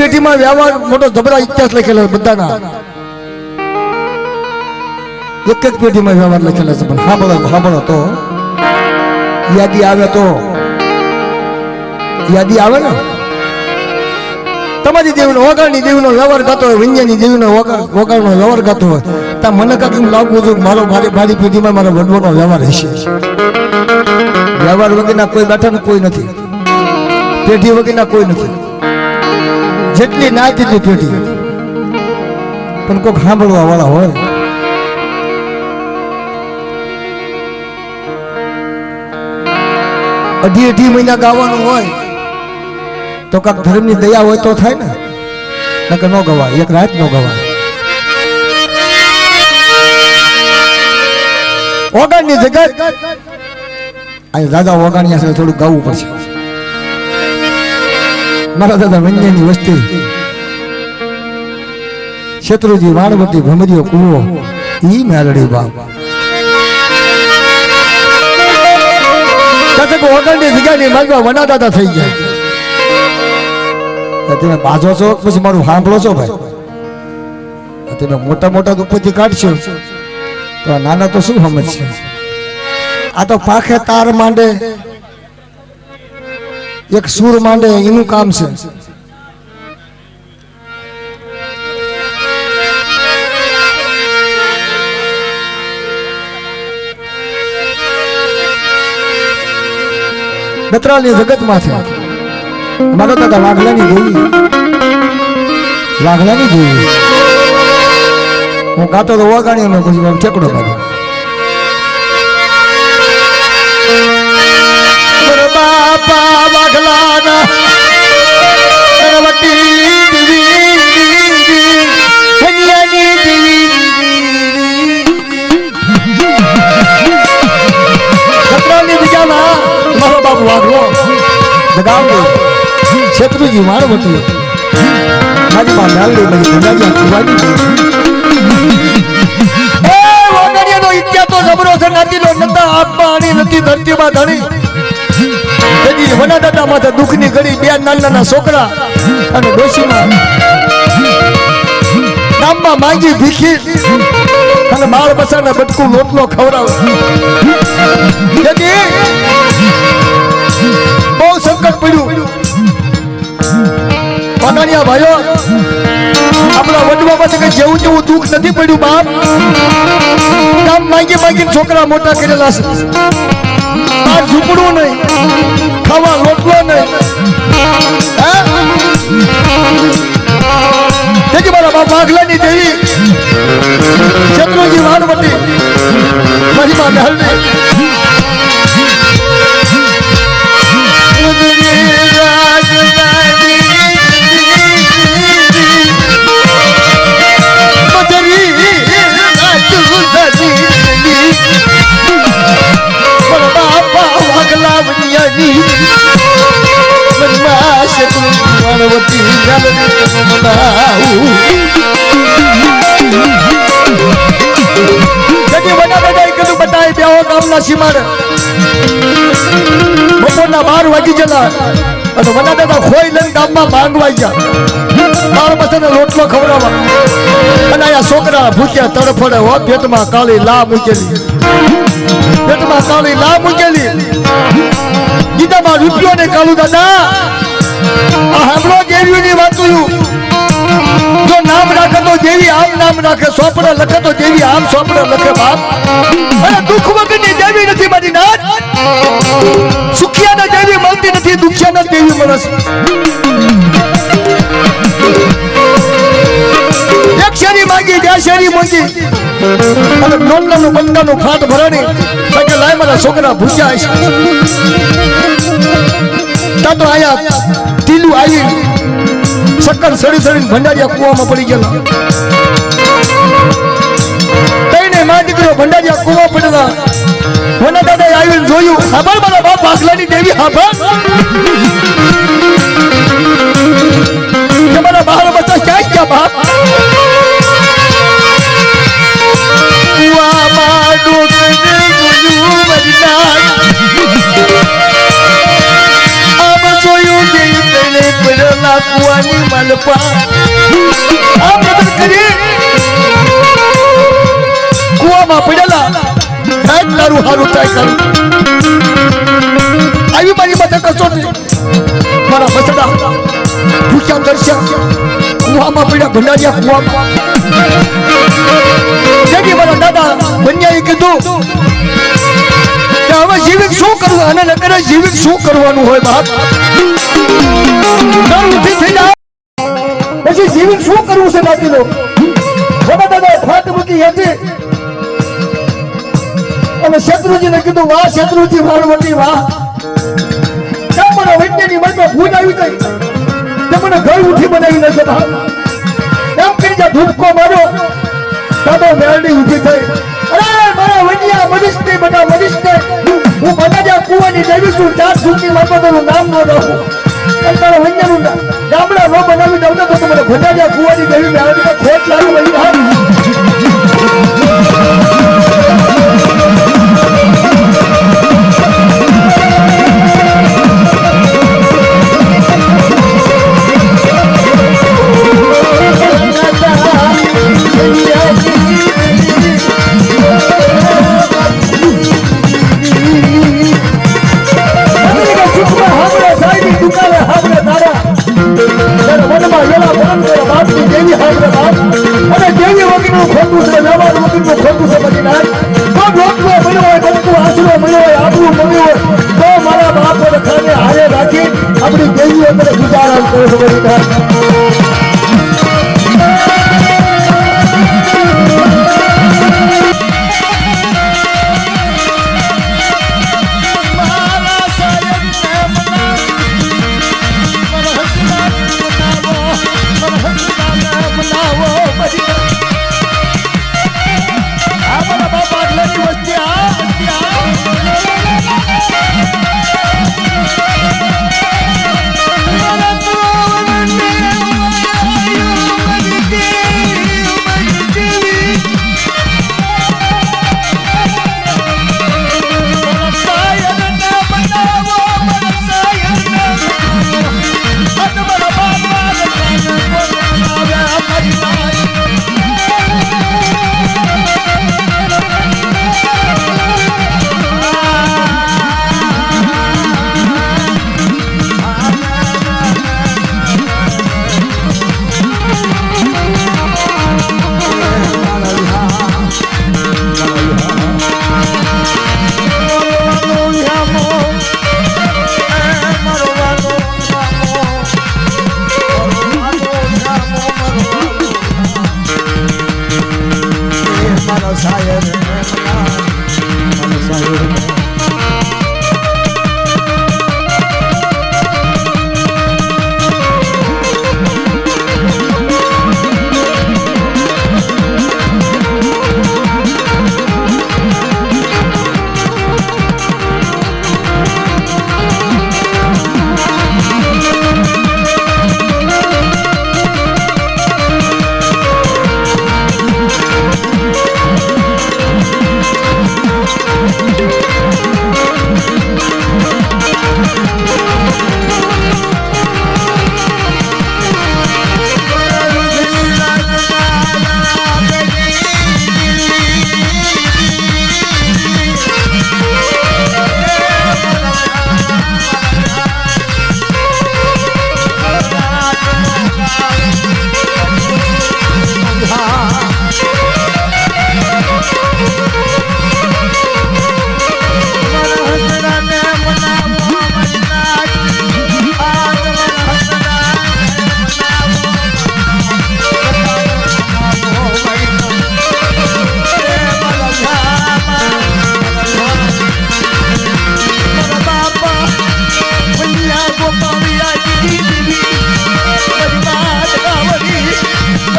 પેટીમાં વ્યવહાર મોટો જબરા ઇતિહાસ લખેલો બધાના. એક એક પેટીમાં વ્યવહાર લખેલા છે પણ સાંભળો સાંભળો તો. યાદી આવે તો. યાદી આવે ને? તમારી દેવીનો વગાડની દેવીનો વ્યવહાર ગાતો હોય વિંજ્યાની દેવીનો વગા- વગાડનો વ્યવહાર ગાતો હોય ત્યાં મને કાંઈક લાગવું હતું મારો મારી મારી પેઢીમાં મારો વડવાનો વ્યવહાર હશે. વ્યવહાર વગરના કોઈ બેઠા કોઈ નથી. પેઢી વગરના કોઈ નથી. જેટલી ના તેટલી પેઢી. પણ કોઈક સાંભળવા વાળા હોય. અઢી અઢી મહિના ગાવાનું હોય તો કાંક ધર્મની દયા હોય તો થાય ને? નકર ન ગવાય એક રાત ન ગવાય. ઓગાણની જગત. અહીં દાદા ઓગાણિયા છે થોડું ગાવું પડશે. મારા દાદા વસ્તી. શત્રુજી, વાણવતી ભમરીઓ કુવો ઈ મેલડી બાપ. કસક ઓગણની જગ્યાની માગવા વના થઈ ગયા. તમે બાજો છો, પછી મારું સાંભળો છો ભાઈ? તમે મોટા મોટા ઉપરથી કાઢશો, તો નાના તો શું સમજશે? આ તો પાખે તાર માંડે એક સૂર માંડે એનું કામ છે. બત્રાલની જગતમાં છે મારો દાદા વાઘલાની દેવી વાઘલાની જોઈ હું ગાતો તો વગાડી અમે પછી ચેકડો કાઢો બાપા વાઘલાના. સરવટી મારો બાપ વાઘલો. જગાવડી શત્રુજી મારી માં ઇતિહાસ તો જબરો છે નાતીનો નતા આપવાની નથી, ધરતીમાં ધણી. તેથી વના દાદા માથે દુઃખની ઘડી બે નાના છોકરા અને ડોશીમાં. ગામમાં માંગી ભીખી અને બાળ બસાના બટકું લોટલો ખવડાવ. બહુ સંકટ પડ્યું. પાનાણિયા ભાઈઓ, આપણા વડવા પાસે કઈ જેવું જેવું દુઃખ નથી પડ્યું, બાપ. માંગી માંગીને છોકરા મોટા કરેલા બાર ઝૂંપડું નહીં. ખાવા લોટલો નહીં. મારા બાપ આગલાની દેવી? શત્રુજી વાણવટી બપોરના બાર વાગી જતા અને વડા દાદા ખોઈ લઈને ગામમાં માંગવા ગયા બાર બધાને રોટલો ખવડાવવા અને આ છોકરા ભૂખ્યા તડફડે હો, પેટમાં કાળી લા મૂકેલી. પેટમાં કાળી લા મૂકેલી. ગીતામાં રૂપિયો ને કાળું દાદા. આ હાંભળો દેવીની વાતું. જો નામ રાખે તો દેવી આમ નામ રાખે, સોપડે લખે તો દેવી આમ, સોપડે લખે બાપ. અને દુઃખ વગરની દેવી નથી મારી નાથ. સુખિયાના દેવી મળતી નથી, દુખિયાના દેવી મળે છે. શેરી માંગી બે શેરી માંગી. અને નોટલાનું બંકાનું ખાત ભરાણી કે લાય મારા છોકરા ભૂખ્યા છે. તો આયા ટીલું આવી, શક્કર સડી સડીને ભંડારિયા કુવામાં પડી ગયેલા. તઈને માં દીકરો ભંડારિયા કુવા પડેલા. મને દાદા આવીને જોયું ખબર મારા બાપ ભાગલાની દેવી ખબર તમારા બહાર બચ્ચા ક્યાં ગયા બાપ? કુવામાં પડેલા સાહેબ તારું હારું ટ્રાય કરું આવી મારી બધા કસોટી મારા બસડા ભૂખ્યા દર્શન કુવામાં પડ્યા ભંડારિયા કુવામાં. મારા દાદા બન્યાએ કીધું હવે જીવિત શું કરવું? અને નકરે જીવિત શું કરવાનું હોય બાપ? પછી જીવિત શું કરવું છે બાકી લો મોટા દાદા ફાટ મૂકી હતી. કીધું, વાહ શત્રુજી વાળવટી વાહ. કેમ મને વૈજ્ઞાનિક મનમાં ભૂલ તે મને ઘર ઉઠી બનાવી નથી એમ કરી જ્યાં ધૂપકો માર્યો. દાદો મેળડી ઊભી થઈ. અરે, મારા વડિયા મનીષને બધા મનીષને હું બધા જ્યાં કુવાની દેવી છું ચાર સુખની મારફતનું નામ ન અને તારા વડિયાનું ગામડા ન બનાવી દઉં ને તો તમારે બધા જ્યાં કુવાની દેવી મેળડીને ખોટ લાગુ વળી விசாரம் போக வைத்தார்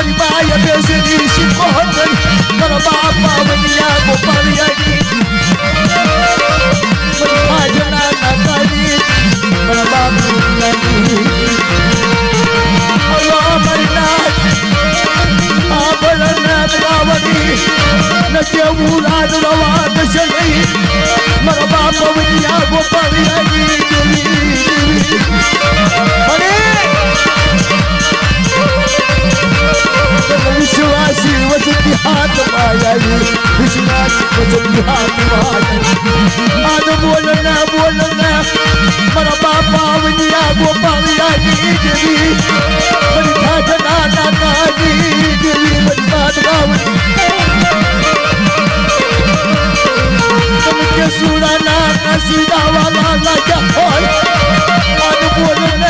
આપણી દેવીઓ તને ગુજારા કરે છે બધી નાય. કેવું રાજ રવા દશે નહીં મારા બાપ વડિયા ગોપાલિયા અને વિશ્વાસી વચની હાથ માયાવી વિશ્વાસી વચની હાથ માયાવી આજ બોલના બોલના મારા બાપા વિનિયા ગોપાલિયા ની દેવી મારી ઠાઠના નાનાની દેવી મારી વાત ગાવની તમે કે સુરાના કસી દાવા લાગ્યા હોય આજ બોલના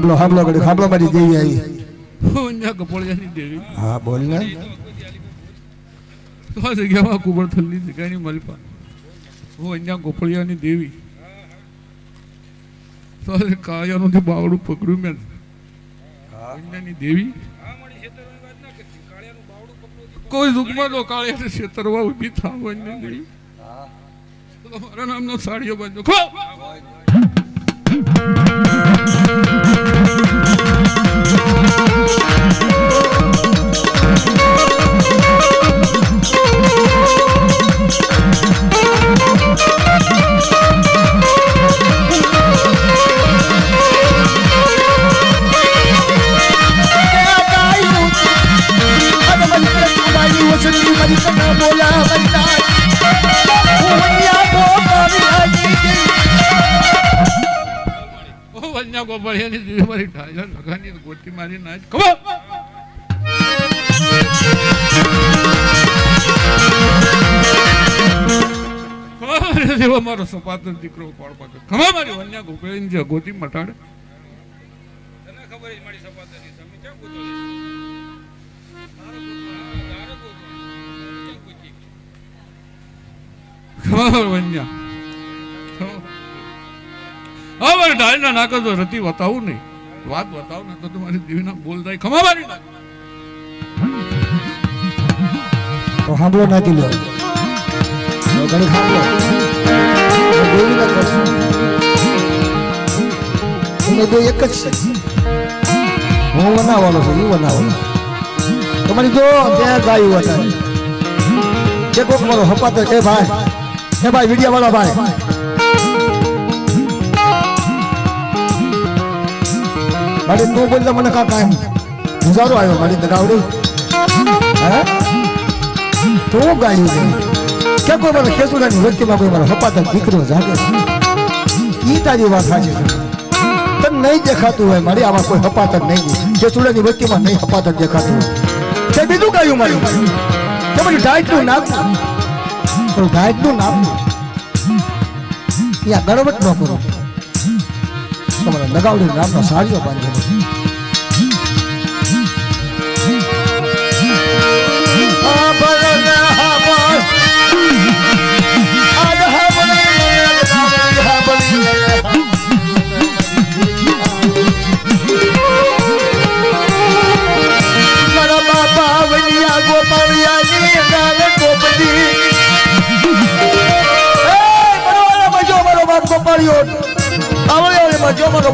હાંભળો હાંભળો ઘડી હાંભળો મારી દેવી આવી હા બોલ ને. જગ્યામાં કુંવર થલ્લી જગ્યાની મલપા હું અહીંયા ગોપળિયાની દેવી. તો આ જે બાવડું પકડ્યું મેં. અહીંયાની દેવી. કોઈ દુઃખમાં તો કાળિયાને છેતરવા ઊભી થાવ અહીંયા દેવી. મારા નામનો સાડીઓ બાંધો ખો! ગોપળિયાની દેવી મારી ઢાળા લગાની ગોટી મારી ના ખબર? મારો સપાતર દીકરો કોણ પાકે? ખબર મારી વન્યા ગોપળિયાની જે ગોટી મટાડે. તને ખબર છે મારી સપાતરની તમે ક્યાં ગોતો ખબર વન્યા. હા મારે ડાળીના નાક તો રતી બતાવું નહીં. વાત બતાવું ને તો તમારી દેવીના બોલ થાય ખમા મારી નાખ તો હાંભળો નાખી લો કરશું. એને બે એક જ છે. હું બનાવવાનો છું એ બનાવવાનો તમારી જો ત્યાં ગાયું હતા કે કોક મારો હપાતો એ ભાઈ. એ ભાઈ, વિડિયાવાળા ભાઈ. મારે તું બોલતા મને કા કાંઈ. ગુજારો આવ્યો મારી દગાવડી. હે? તું ગાયું છે કે કોઈ મારા ખેસુડાની વચ્ચેમાં કોઈ મારો હપાતો દીકરો જાગે છે ઈ તારી વાત સાચી છે તને નહીં દેખાતું હોય મારી આમાં કોઈ હપાતર નહીં ખેસુડાની વૃત્તિમાં નહીં હપાતર દેખાતું હોય તે બીજું ગાયું મારું કે બધું ડાયટનું નામ તો ડાયટનું નામ ત્યાં ગણવટ ન કરો તમારા લગાવડી નામનો સાડીઓ બાંધેલો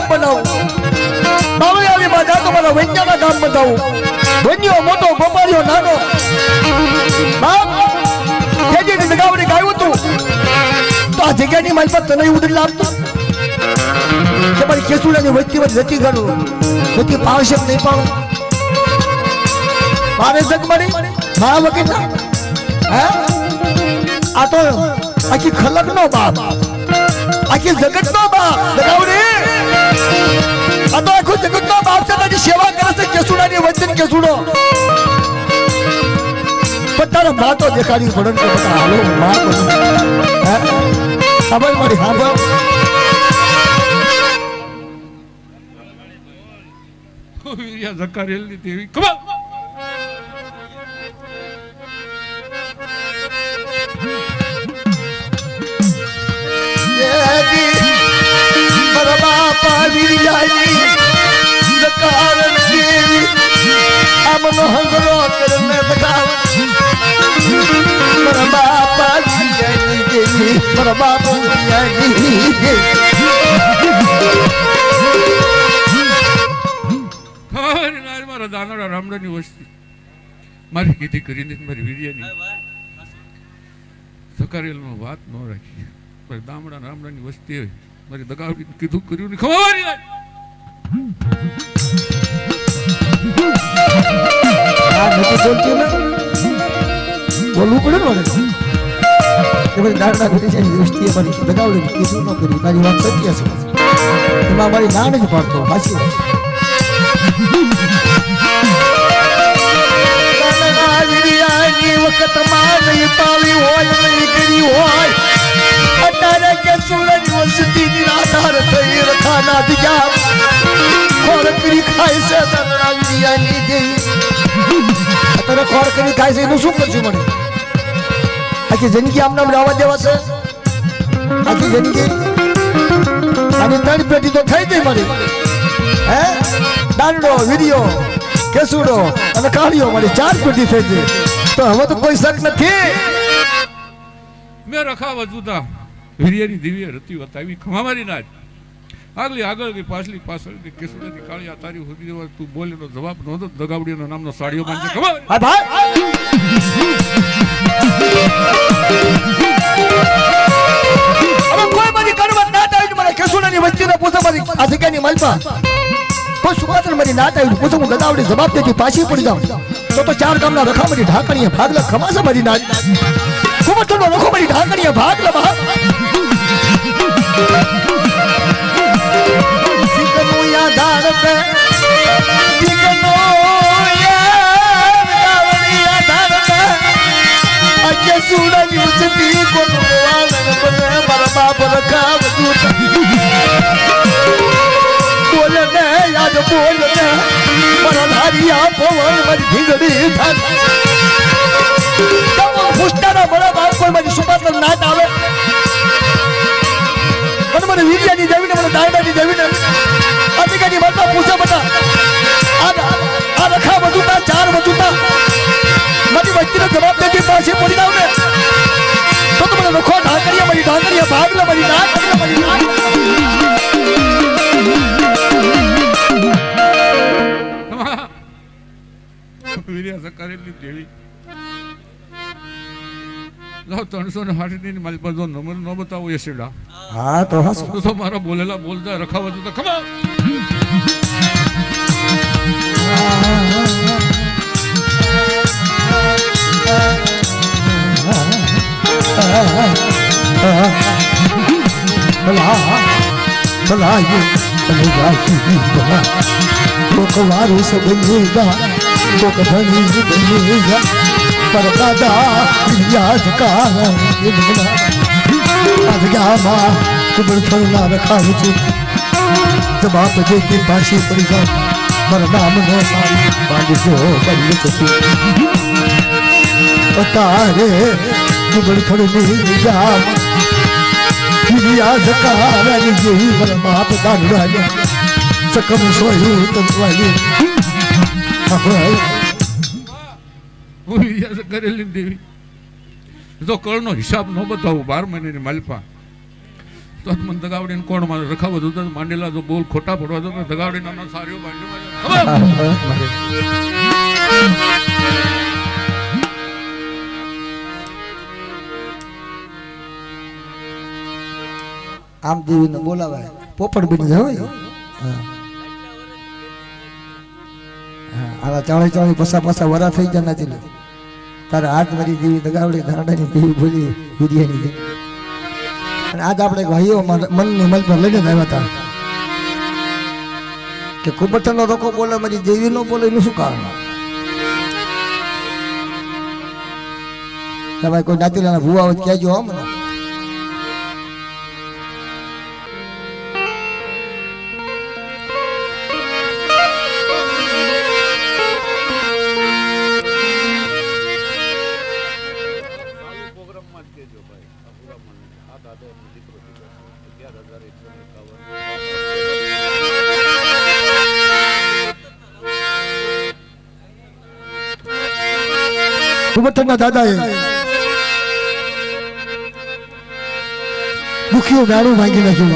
ગામ બનાવું. બાવળિયાળીમાં જાતો મારા વૈદ્યના ગામ બનાવું. વન્યો, મોટો ભોપાળીઓ નાનો. બાપ ખેતીની લગાવણી ગાયું તું. તો આ જગ્યાની માલપત તને ઉડી લાવતો કે મારી કેસુડાની વચ્ચે વચ્ચે નથી ગણું નથી પાવશે નહીં પાવ મારે જગ મળી મારા? વકીલ હે? આ તો આખી ખલક નો બાપ. આખી જગત નો બાપ. લગાવડી આ આખું જગત નો બાપ છે તારી સેવા કરે છે કેસુડાની વચન કેસુડો પણ મા તો દેખાડી પડે કે બધા હાલો માં હે ખબર મારી હાલો વીર્યા ઝકારેલની દેવી ખબર દાનડા રામડાની વસ્તી મારી કીધી કરીને મારી વીર્યાની ઝકારેલનો વાત ન રાખી. પણ દામડા રામડાની વસ્તી હોય. મારી દગાવડી કીધું કર્યું નહીં. ખબર ને? બોલવું પડે ને ઘટી જાય દૃષ્ટિએ મારી બગાવડી કીધું ન કર્યું. તારી વાત સત્ય છે. એમાં મારી ના નથી પાડતો હાચી વાત. કાનડા વિરિયાની વખતમાં નહીં પાવી હોય નહીં કરી હોય. અત્યારે કે સુરત યુનિવર્સિટી ની આધાર થઈ રખાના દિયા ખોર કરી ખાય છે કાનડા વિરિયાની ગઈ અત્યારે ખોર કરી ખાય છે એનું શું કરશું મને? આખી જિંદગી આમ નામ રહેવા દેવા છે? આખી જિંદગી? અને ત્રણ પેટી તો થઈ ગઈ મારી. હે? દાંડો વિડિયો કેસુડો અને કાળીઓ મારી ચાર પેટી થઈ ગઈ. તો હવે તો કોઈ શક નથી. મેં રખાવા જુદા. વીર્યાની દિવ્ય રતી વતાવી ખમામારી નાજ આગલી આગળ ગઈ પાછલી પાછળ ગઈ કેસુડાની કાળિયા તારી સુધી હોય તું બોલેનો જવાબ નહોતો દગાવડીનો નામનો સાડીઓ ગદાવડી જવાબ દેતી પાછી પડી જાઉં. તો તો ચાર ગામના રખામણી ઢાકણીએ ભાગલા ખમાશે મારી ના કુમતનો રખો મારી ઢાકણીએ ભાગલા યાદ મારા ધારિયા મારી થાક પુષ્ટાના મારા સુપાત્ર આ રખા બધું ચાર બધું મારી વચ્ચેનો જવાબ દેતી પાછી પડી તો મને લખો ઢાકરિયા મારી ઢાકરિયા ભાગલા મારી ઢાકરિયા મારી વીર્યા સકાર એટલી દેવી લાવ ત્રણસો ને સાઠની મારી જો નંબર ન બતાવો એસીડા હા તો હા તો મારા બોલેલા બોલતા રખાવા તો ખબર ભલા ભલા ભલા ભલા ભલા ભલા ભલા ભલા ભલા ભલા ભલા પરદાદા યાદગાર યાદગામાં કુબળ ફળના રખાવ છે જબ આપ જે કે પાછી પડી જાવ મારા નામ નો સારી બાંધજો બંધ થશે તારે કુબળ ફળની જાવ યાદગાર જેવી મારા બાપ દાન સકમ સોયું તંત્વાલી હું વીર્યા ઝકારેલની દેવી જો કળનો હિસાબ ન બતાવું બાર મહિનાની માલપા તો મને દગાવડીને કોણ મારે રખાવો તો માંડેલા તો બોલ ખોટા પડવા તો દગાવડી નાનો સારો આમ દેવીને બોલાવાય. પોપટ બની જાય હા. આવા ચાળી ચાળી પસા પસા વરા થઈ ગયા નથી તારે હાથ મારી દેવી દગાવડી ધારડાની દેવી ભૂલી દેવી અને આજ આપણે ભાઈઓ મનની મલ પર લઈને આવ્યા હતા. કે કુબતનો રોકો બોલે, મારી દેવી નો બોલે, એનું શું કારણ? તમારે કોઈ નાતીલાના ભૂવા કહેજો હો મને. કુબતના દાદાએ દુખીઓ ગાળું ભાંગી નાખ્યું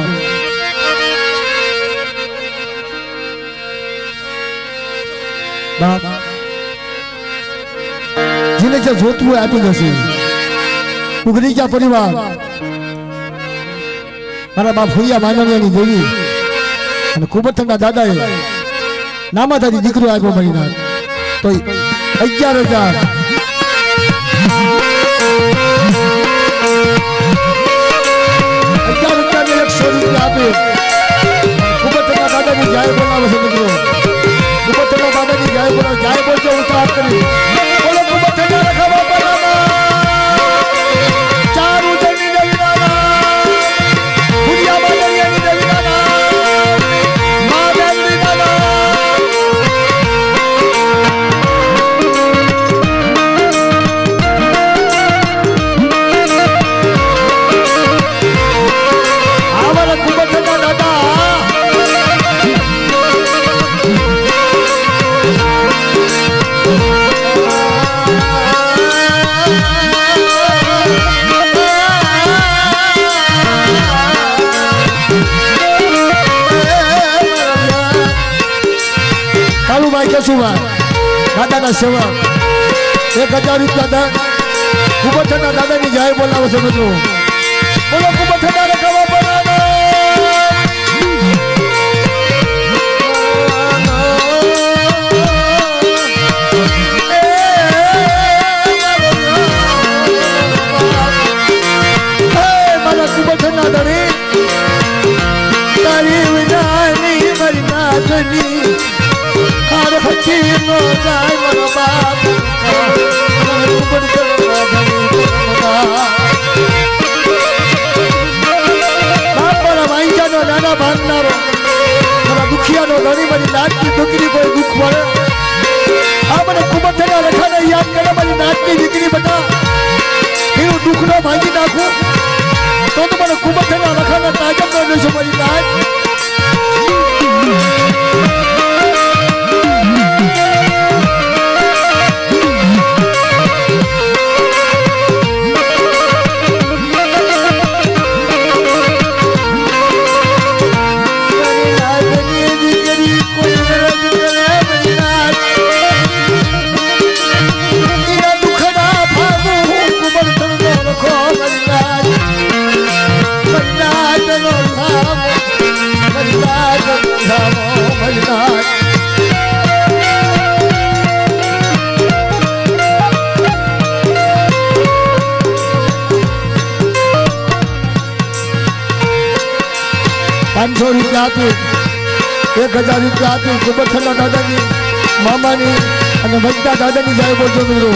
બાપ, જેને જે જોતું હોય આપી દેશે. ઉઘરી ગયા પરિવાર. મારા બાપ હોઈયા માનવીયાની દેવી. અને કુબતના દાદાએ નામાધારી દીકરો આપ્યો મહિના તો અગિયાર હજાર દાદાના સેવા. એક હજાર રૂપિયા કુબઠના દાદાની જાહેર બોલાવો છે મિત્રો. બોલો હચી નો જાય મારો બાપ નાના ભાંગનારો મારા દુખિયાનો ધણી મારી નાચની દીકરી કોઈ દુઃખ મળે. આ મને કુબઠના રખાને યાદ કરે મારી નાચની દીકરી બધા. એનું દુઃખ નો ભાંગી નાખું. તો તો મને કુબઠના રખાને તાજબ ન દેશો મારી નાચ પાંચસો એક હજાર રૂપિયા આપ્યું કુબઠના દાદાની મામાની અને ભજતા દાદાની જાય બોલજો મિત્રો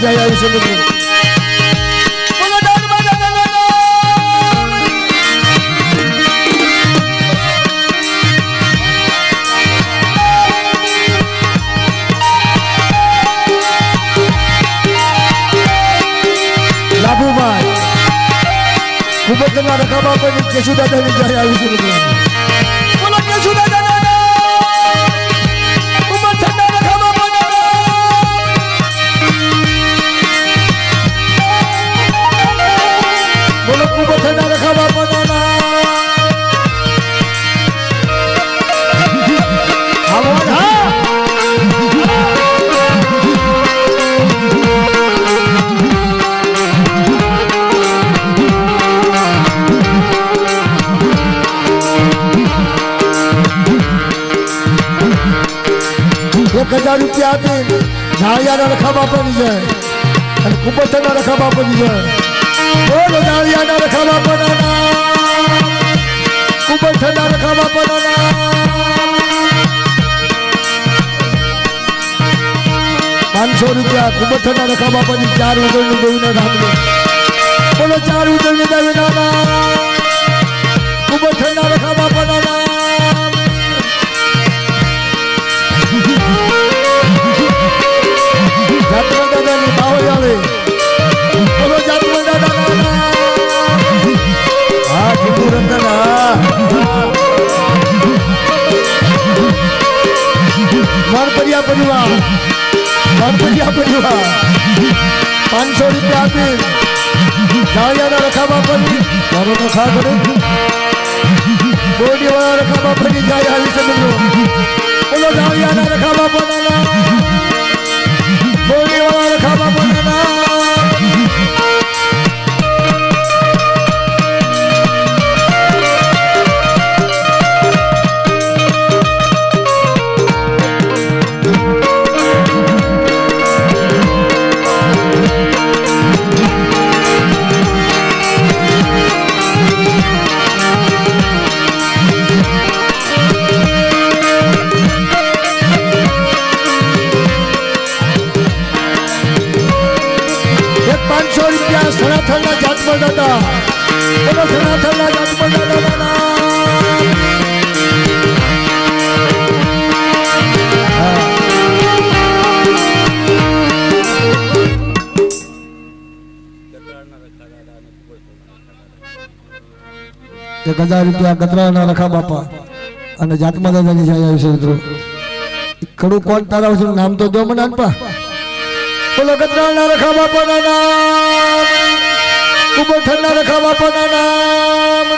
દાડમાં દાદાની જય આવી છે મિત્રો બોલો દાડમાં દાદાના લાભુભાઈ ખૂબ એક હજાર રૂપિયા આપી. નાળિયાના રખા બાપાની જાય. અને કુબતના રખા બાપાની જાય. બોલો નાળિયાના રખા બાપાના કુબતના રખા બાપાના પાંચસો રૂપિયા કુબતના રખા બાપાની ચાર ઉદળની દેવીના ધામને બોલો, ચાર ઉદળની દેવીના કુબતના રખા બાપાના જાતરા દાદાની બાવળિયાળી બોલો જાતરા દાદાના હા ઠીકુ રતન હા. મણપરિયા પરિવાર. ડાળિયાના રખાવા પડી જાય આવી સમજો બોલો ડાળિયાના રખાવા પડાના હજાર રૂપિયા ગતરાના રખા બાપા અને જાતમાં દાદાની જાય આવી છે મિત્રો. કડું કોણ તારા છે નામ તો દો મને અનપા. બોલો ગતરાના રખા બાપાના નામ કુબલ ઠંડા રખા બાપાના નામ